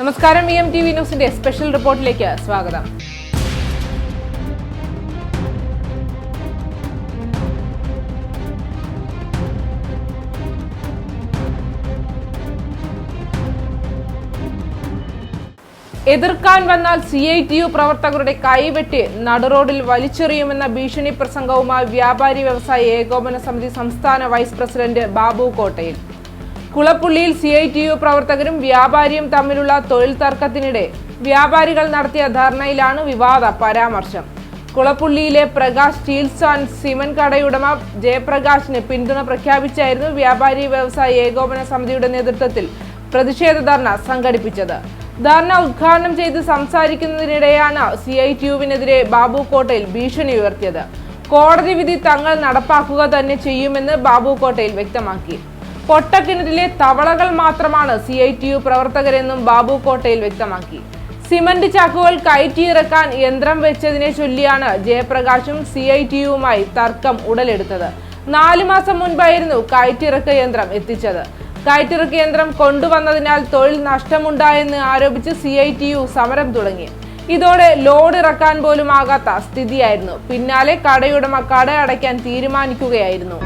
നമസ്കാരം V M T V ന്യൂസിന്റെ special റിപ്പോർട്ടിലേക്ക് സ്വാഗതം. എതിർക്കാൻ വന്നാൽ സി ഐ ടി യു പ്രവർത്തകരുടെ കൈവെട്ടി നടുറോഡിൽ വലിച്ചെറിയുമെന്ന ഭീഷണി പ്രസംഗവുമായി വ്യാപാരി വ്യവസായ ഏകോപന സമിതി സംസ്ഥാന വൈസ് പ്രസിഡന്റ് ബാബു കോട്ടയിൽ. കുളപ്പുള്ളിയിൽ സി ഐ ടി യു പ്രവർത്തകരും വ്യാപാരിയും തമ്മിലുള്ള തൊഴിൽ തർക്കത്തിനിടെ വ്യാപാരികൾ നടത്തിയ ധർണയിലാണ് വിവാദ പരാമർശം. കുളപ്പുള്ളിയിലെ പ്രകാശ് സ്റ്റീൽസ് ആൻഡ് സിമന്റ് കടയുടമ ജയപ്രകാശിന് പിന്തുണ പ്രഖ്യാപിച്ചായിരുന്നു വ്യാപാരി വ്യവസായ ഏകോപന സമിതിയുടെ നേതൃത്വത്തിൽ പ്രതിഷേധ ധർണ സംഘടിപ്പിച്ചത്. ധർണ ഉദ്ഘാടനം ചെയ്ത് സംസാരിക്കുന്നതിനിടെയാണ് സി ഐ ടി യുവിനെതിരെ ബാബു കോട്ടയിൽ ഭീഷണി ഉയർത്തിയത്. കോടതി വിധി തങ്ങൾ നടപ്പാക്കുക തന്നെ ചെയ്യുമെന്ന് ബാബു കോട്ടയിൽ വ്യക്തമാക്കി. പൊട്ടക്കിണറ്റിലെ തവളകൾ മാത്രമാണ് സി ഐ ടി യു പ്രവർത്തകരെന്നും ബാബു കോട്ടയിൽ വ്യക്തമാക്കി. സിമന്റ് ചാക്കുകൾ കയറ്റിയിറക്കാൻ യന്ത്രം വെച്ചതിനെ ചൊല്ലിയാണ് ജയപ്രകാശും സി ഐ ടി യുവുമായി തർക്കം ഉടലെടുത്തത്. നാലു മാസം മുൻപായിരുന്നു കയറ്റിറക്ക യന്ത്രം എത്തിച്ചത്. കയറ്റിറക്ക യന്ത്രം കൊണ്ടുവന്നതിനാൽ തൊഴിൽ നഷ്ടമുണ്ടായെന്ന് ആരോപിച്ച് സി ഐ ടി യു സമരം തുടങ്ങി. ഇതോടെ ലോഡ് ഇറക്കാൻ പോലും ആകാത്ത സ്ഥിതിയായിരുന്നു. പിന്നാലെ കടയുടമ കട അടയ്ക്കാൻ തീരുമാനിക്കുകയായിരുന്നു.